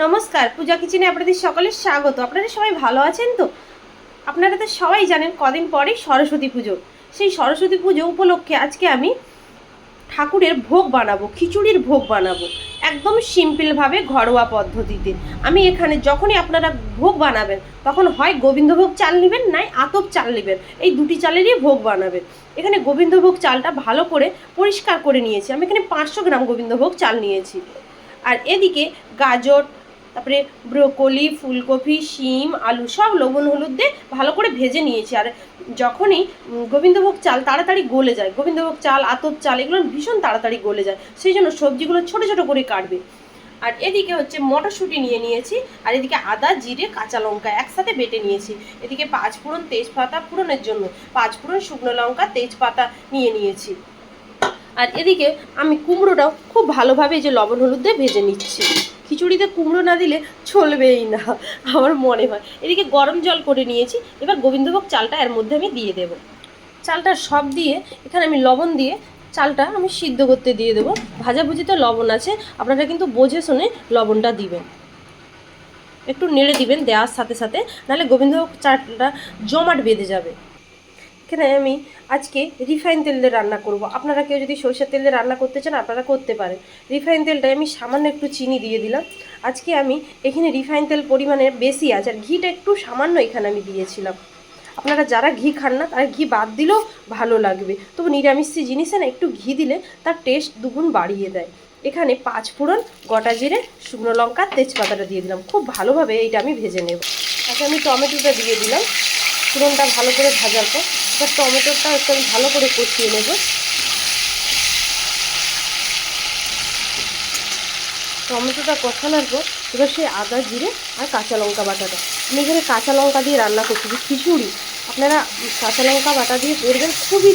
নমস্কার, পূজা কিচেনে আপনাদের সকলের স্বাগত। আপনারা সবাই ভালো আছেন তো? আপনারা তো সবাই জানেন কদিন পরেই সরস্বতী পুজো। সেই সরস্বতী পুজো উপলক্ষে আজকে আমি ঠাকুরের ভোগ বানাবো, খিচুড়ির ভোগ বানাবো, একদম সিম্পলভাবে ঘরোয়া পদ্ধতিতে। আমি এখানে যখনই আপনারা ভোগ বানাবেন, তখন হয় গোবিন্দভোগ চাল নেবেন, নাই আতপ চাল নেবেন। এই দুটি চালেরই ভোগ বানাবেন। এখানে গোবিন্দভোগ চালটা ভালো করে পরিষ্কার করে নিয়েছি। আমি এখানে পাঁচশো গ্রাম গোবিন্দভোগ চাল নিয়েছি। আর এদিকে গাজর তারপরে ব্রোকলি, ফুলকপি, শিম, আলু সব লবণ, হলুদ দিয়ে ভালো করে ভেজে নিয়েছি। আর যখনই গোবিন্দভোগ চাল তাড়াতাড়ি গলে যায়, গোবিন্দভোগ চাল, আতপ চাল, এগুলো ভীষণ তাড়াতাড়ি গলে যায়, সেই জন্য সবজিগুলো ছোট ছোট করে কাটবে। আর এদিকে হচ্ছে মটরশুঁটি নিয়ে নিয়েছি, আর এদিকে আদা, জিরে, কাঁচা লঙ্কা একসাথে বেটে নিয়েছি। এদিকে পাঁচ ফোড়ন তেজপাতা ফোড়নের জন্য পাঁচ ফোড়ন শুকনো লঙ্কা, তেজপাতা নিয়ে নিয়েছি। আর এদিকে আমি কুমড়োটাও খুব ভালোভাবে যে লবণ, হলুদ দিয়ে ভেজে নিচ্ছি। খিচুড়িতে কুমড়ো না দিলে চলবেই না, আমার মনে হয়। এদিকে গরম জল করে নিয়েছি, এবার গোবিন্দভোগ চালটা এর মধ্যে আমি দিয়ে দেব। চালটা সব দিয়ে এখানে আমি লবণ দিয়ে চালটা আমি সিদ্ধ করতে দিয়ে দেবো। ভাজাভুজিতে লবণ আছে, আপনারা কিন্তু বোঝে শুনে লবণটা দিবেন। একটু নেড়ে দিবেন দেওয়ার সাথে সাথে, নাহলে গোবিন্দভোগ চালটা জমাট বেঁধে যাবে। এখানে আমি আজকে রিফাইন তেল দিয়ে রান্না করব। আপনারা কেউ যদি সরষের তেল দিয়ে রান্না করতে চান, আপনারা করতে পারেন। রিফাইন তেলটায় আমি সামান্য একটু চিনি দিয়ে দিলাম। আজকে আমি এখানে রিফাইন তেল পরিমাণে বেশি আছে, আর ঘিটা একটু সামান্য এখানে আমি দিয়েছিলাম। আপনারা যারা ঘি খান না, তারা ঘি বাদ দিলেও ভালো লাগবে। তবু নিরামিষি জিনিসে না একটু ঘি দিলে তার টেস্ট দুগুণ বাড়িয়ে দেয়। এখানে পাঁচ ফোড়ন, গোটা জিরে, শুকনো লঙ্কা, তেজপাতাটা দিয়ে দিলাম। খুব ভালোভাবে এইটা আমি ভেজে নেব। তাকে আমি টমেটোটা দিয়ে দিলাম। ফোড়নটা ভালো করে ভাজার পর এবার টমেটোটা একটু আমি ভালো করে কষিয়ে নেব। টমেটোটা কষানোর পর এবার সেই আদা, জিরে আর কাঁচা লঙ্কা বাটাটা। আমি এখানে কাঁচা লঙ্কা দিয়ে রান্না করছি, যে খিচুড়ি। আপনারা কাঁচা লঙ্কা বাটা দিয়ে করবেন, খুবই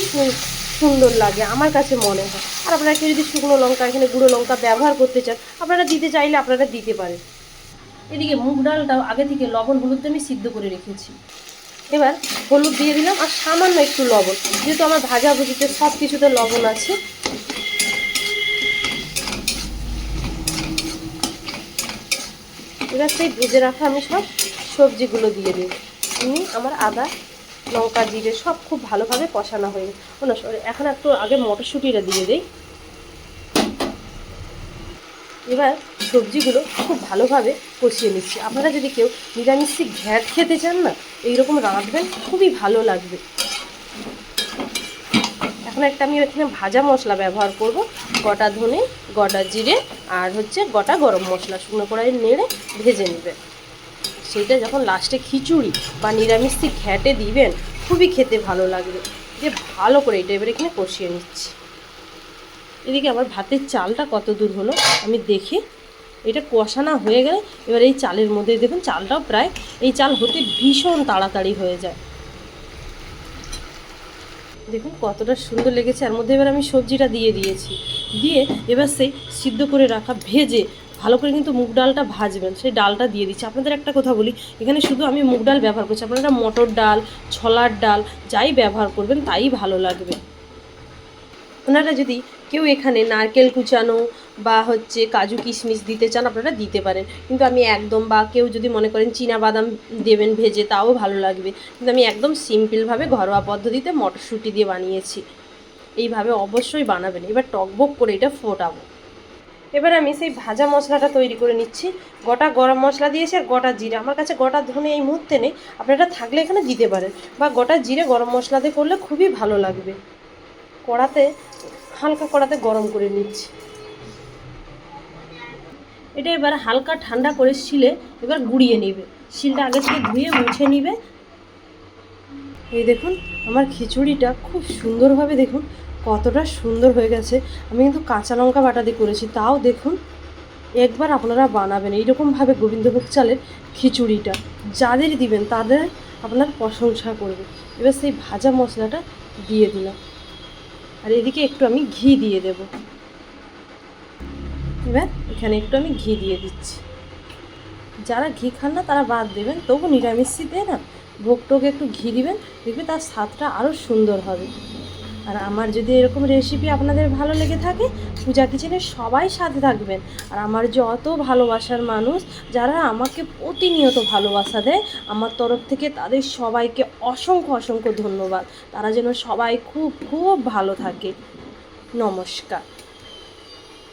সুন্দর লাগে, আমার কাছে মনে হয়। আর আপনারা কেউ যদি শুকনো লঙ্কা, এখানে গুঁড়ো লঙ্কা ব্যবহার করতে চান, আপনারা দিতে চাইলে আপনারা দিতে পারেন। এদিকে মুগ ডালটাও আগে থেকে লবণ হলুদ আমি সিদ্ধ করে রেখেছি। এবার হলুদ দিয়ে দিলাম আর সামান্য একটু লবণ। যেহেতু আমার ভাজা ভুজিতে সব কিছুতে লবণ আছে। এবার সেই ভেজে রাখা আমি সব সবজিগুলো দিয়ে দিই। এমনি আমার আদা, লঙ্কা, জিরে সব খুব ভালোভাবে কষানো হয়ে গেছে। এখন একটু আগে মটরশুঁটিটা দিয়ে দিই। এবার সবজিগুলো খুব ভালোভাবে কষিয়ে নিচ্ছি। আপনারা যদি কেউ নিরামিষি ঘ্যাট খেতে চান না, এইরকম রাঁধবেন, খুবই ভালো লাগবে। এখন একটা আমি এখানে ভাজা মশলা ব্যবহার করব। গোটা ধনে, গোটা জিরে আর হচ্ছে গোটা গরম মশলা শুকনো কড়াই নেড়ে ভেজে নেবে সেইটা যখন লাস্টে খিচুড়ি বা নিরামিষি ঘ্যাটে দিবেন, খুবই খেতে ভালো লাগবে। যে ভালো করে এটা এবার এখানে কষিয়ে নিচ্ছি। এদিকে আমার ভাতের চালটা কত দূর হলো, আমি দেখি। এটা কষানো হয়ে গেলে এবার এই চালের মধ্যে দেখুন, চালটাও প্রায় এই চাল হতে ভীষণ তাড়াতাড়ি হয়ে যায়। দেখুন কতটা সুন্দর লেগেছে, এর মধ্যে এবার আমি সবজিটা দিয়ে দিয়েছি। দিয়ে এবার সেই সিদ্ধ করে রাখা ভেজে ভালো করে কিন্তু মুগ ডালটা ভাজবেন, সেই ডালটা দিয়ে দিচ্ছি। আপনাদের একটা কথা বলি, এখানে শুধু আমি মুগ ডাল ব্যবহার করছি, আপনারা মটর ডাল, ছোলার ডাল যাই ব্যবহার করবেন তাই ভালো লাগবে। ওনারা যদি কেউ এখানে নারকেল কুচানো বা হচ্ছে কাজু কিশমিশ দিতে চান, আপনারা দিতে পারেন। কিন্তু আমি একদম বা কেউ যদি মনে করেন চীনা বাদাম দেবেন ভেজে, তাও ভালো লাগবে। কিন্তু আমি একদম সিম্পলভাবে ঘরোয়া পদ্ধতিতে মটরশুঁটি দিয়ে বানিয়েছি। এইভাবে অবশ্যই বানাবেন। এবার টকবক করে এটা ফোটাবো। এবার আমি সেই ভাজা মশলাটা তৈরি করে নিচ্ছি। গোটা গরম মশলা দিয়েছি আর গোটা জিরে। আমার কাছে গোটা ধনে এই মুহূর্তে নেই। আপনারা থাকলে এখানে দিতে পারেন। বা গোটা জিরে গরম মশলা দিয়ে করলে খুবই ভালো লাগবে। কড়াতে হালকা কড়াতে গরম করে নিচ্ছি। এটা এবার হালকা ঠান্ডা করে শিলে এবার গুঁড়িয়ে নেবে। শিলটা আগে থেকে ধুয়ে মুছে নিবে। এই দেখুন, আমার খিচুড়িটা খুব সুন্দরভাবে দেখুন, কতটা সুন্দর হয়ে গেছে। আমি কিন্তু কাঁচা লঙ্কা বাটা দিয়ে করেছি, তাও দেখুন, একবার আপনারা বানাবেন এইরকমভাবে গোবিন্দভোগ চালের খিচুড়িটা। যাদের দিবেন, তাদের আপনার প্রশংসা করবে। এবার সেই ভাজা মশলাটা দিয়ে দিলাম। আর এদিকে একটু আমি ঘি দিয়ে দেব। এবার এখানে একটু আমি ঘি দিয়ে দিচ্ছি। যারা ঘি খান না, তারা বাদ দেবেন। তবু নিরামিষ দিয়ে না? ভোগ একটু ঘি দিবেন, দেখবে তার স্বাদটা আরও সুন্দর হবে। আর আমার যদি এরকম রেসিপি আপনাদের ভালো লেগে থাকে, পূজা কিচেনে সবাই সাথে থাকবেন। আর আমার যত ভালোবাসার মানুষ, যারা আমাকে প্রতিনিয়ত ভালোবাসা দেয়, আমার তরফ থেকে তাদের সবাইকে অসংখ্য অসংখ্য ধন্যবাদ। তারা যেন সবাই খুব খুব ভালো থাকে। নমস্কার।